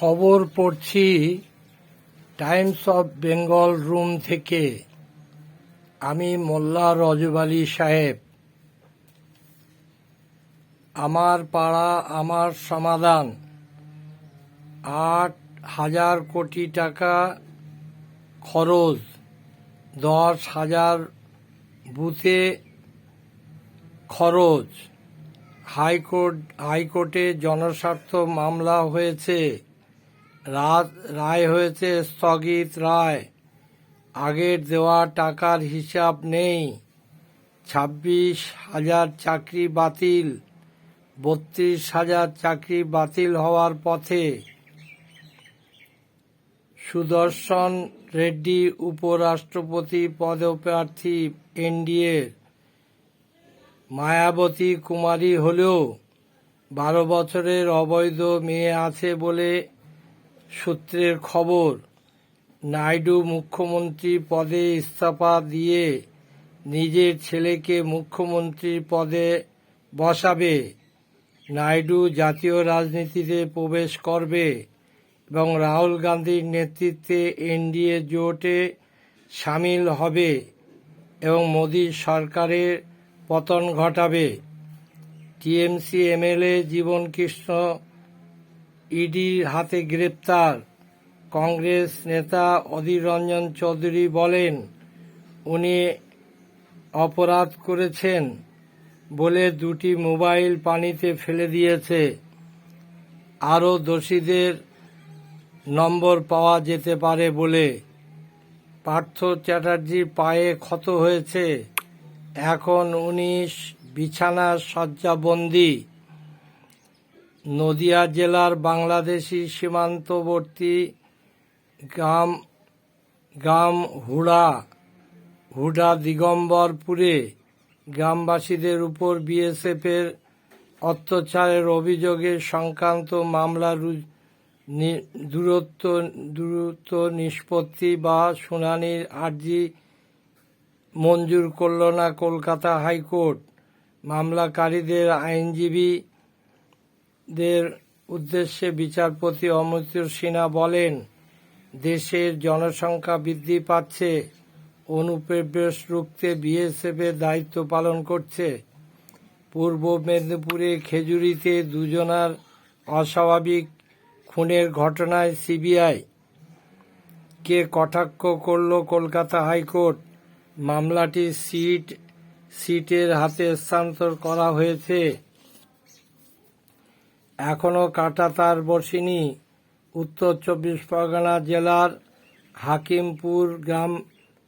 খবর পড়ছি Times of Bengal room থেকে। আমি মোল্লা রজব আলী সাহেব। আমার পাড়া, আমার সমাধান। আট হাজার কোটি টাকা খরচ। দশ হাজার বুথে খরচ। হাইকোর্ট, হাইকোর্টে জনস্বার্থ মামলা হয়েছে। রাত রায় হয়েছে স্থগিত রায়। আগের দেওয়া টাকার হিসাব নেই। ছাব্বিশ হাজার চাকরি বাতিল। বত্রিশ হাজার চাকরি বাতিল হওয়ার পথে সুদর্শন রেড্ডি উপরাষ্ট্রপতি পদপ্রার্থী এনডিএর মায়াবতী কুমারী হলেও বারো বছরের অবৈধ মেয়ে আছে বলে সূত্রের খবর, নাইডু মুখ্যমন্ত্রী পদে ইস্তফা দিয়ে নিজের ছেলেকে মুখ্যমন্ত্রী পদে বসাবে। নাইডু জাতীয় রাজনীতিতে প্রবেশ করবে এবং রাহুল গান্ধীর নেতৃত্বে এনডিএ জোটে সামিল হবে এবং মোদী সরকারের পতন ঘটাবে। টিএমসি এমএলএ জীবন কৃষ্ণ ইডির হাতে গ্রেপ্তার। কংগ্রেস নেতা অধীর রঞ্জন চৌধুরী বলেন, উনি অপরাধ করেছেন বলে দুটি মোবাইল পানিতে ফেলে দিয়েছে। আরও দোষীদের নম্বর পাওয়া যেতে পারে বলে পার্থ চ্যাটার্জির পায়ে ক্ষত হয়েছে। এখন উনিশ বিছানা শয্যাবন্দী। নদিয়া জেলার বাংলাদেশি সীমান্তবর্তী গ্রাম গ্রাম হুড়া, হুডা দিগম্বরপুরে গ্রামবাসীদের উপর বিএসএফের অত্যাচারের অভিযোগে সংক্রান্ত মামলা দূরত্ব দূরত্ব নিষ্পত্তি বা শুনানির আর্জি মঞ্জুর করল না কলকাতা হাইকোর্ট। মামলাকারীদের আইনজীবীদের উদ্দেশ্যে বিচারপতি অমৃত সিনহা বলেন, দেশের জনসংখ্যা বৃদ্ধি পাচ্ছে, অনুপ্রবেশ রুখতে বিএসএফের দায়িত্ব পালন করছে। পূর্ব মেদিনীপুরে খেজুরিতে দুজনার অস্বাভাবিক খুনের ঘটনায় সিবিআই কে কটাক্ষ করল কলকাতা হাইকোর্ট। মামলাটি সিট, সিটের হাতে স্থানান্তর করা হয়েছে। এখনও কাটা তার বসেনি উত্তর চব্বিশ পরগনা জেলার হাকিমপুর গ্রাম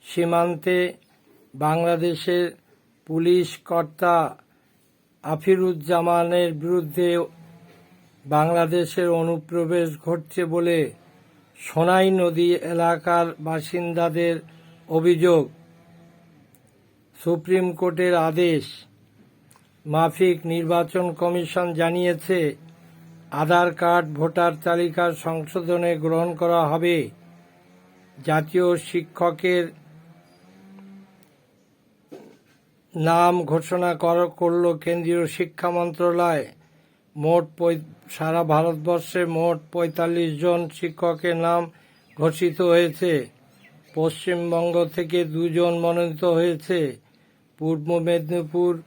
সীমান্তে বাংলাদেশের পুলিশ কর্তা আফিরুজ্জামানের বিরুদ্ধে বাংলাদেশের অনুপ্রবেশ ঘটছে বলে সোনাই নদী এলাকার বাসিন্দাদের অভিযোগ। সুপ্রিম কোর্টের আদেশ। মাফিক নির্বাচন কমিশন জানিয়েছে আধার কার্ড, ভোটার তালিকা সংশোধনে গ্রহণ করা হবে। জাতীয় শিক্ষকের নাম ঘোষণা কর- করল কেন্দ্রীয় শিক্ষা মন্ত্রণালয়। মোট সারা ভারতবর্ষে মোট পঁয়তাল্লিশ জন শিক্ষকের নাম ঘোষিত হয়েছে। পশ্চিমবঙ্গ থেকে দুজন মনোনীত হয়েছে। পূর্ব মেদিনীপুর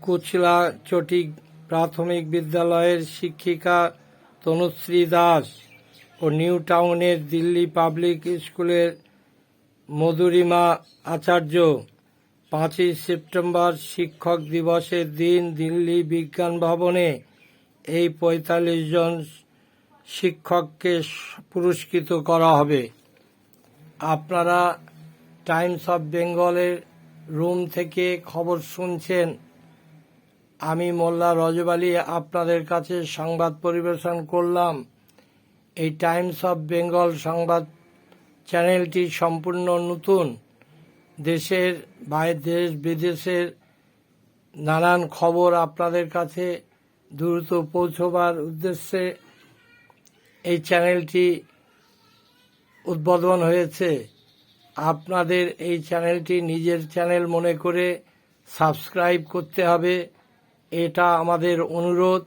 কুচলা চটি প্রাথমিক বিদ্যালয়ের শিক্ষিকা তনুশ্রী দাস ও নিউ টাউনের দিল্লি পাবলিক স্কুলের মধুরিমা আচার্য। পাঁচই সেপ্টেম্বর শিক্ষক দিবসের দিন দিল্লি বিজ্ঞান ভবনে এই পঁয়তাল্লিশ জন শিক্ষককে পুরস্কৃত করা হবে। আপনারা টাইমস অফ বেঙ্গলের রুম থেকে খবর শুনছেন। আমি মোল্লা রজব আলী আপনাদের কাছে সংবাদ পরিবেশন করলাম। এই টাইমস অফ বেঙ্গল সংবাদ চ্যানেলটি সম্পূর্ণ নতুন। দেশের বাইরে দেশ বিদেশের নানান খবর আপনাদের কাছে দ্রুত পৌঁছবার উদ্দেশ্যে এই চ্যানেলটি উদ্বোধন হয়েছে। আপনাদের এই চ্যানেলটি নিজের চ্যানেল মনে করে সাবস্ক্রাইব করতে হবে। এটা আমাদের অনুরোধ।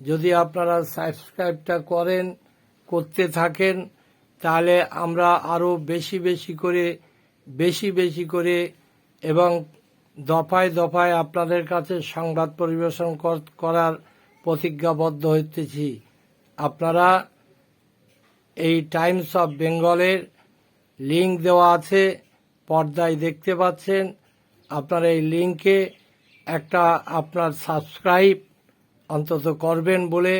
যদি আপনারা সাবস্ক্রাইবটা করেন, করতে থাকেন, তাহলে আমরা আরও বেশি বেশি করে, বেশি বেশি করে এবং দফায় দফায় আপনাদের কাছে সংবাদ পরিবেশন কর- করার প্রতিজ্ঞাবদ্ধ হইতেছি। আপনারা এই টাইমস অফ বেঙ্গলের লিঙ্ক দেওয়া আছে, পর্দায় দেখতে পাচ্ছেন। আপনারা এই লিংকে একটা আপনার সাবস্ক্রাইব অন্তত করবেন বলে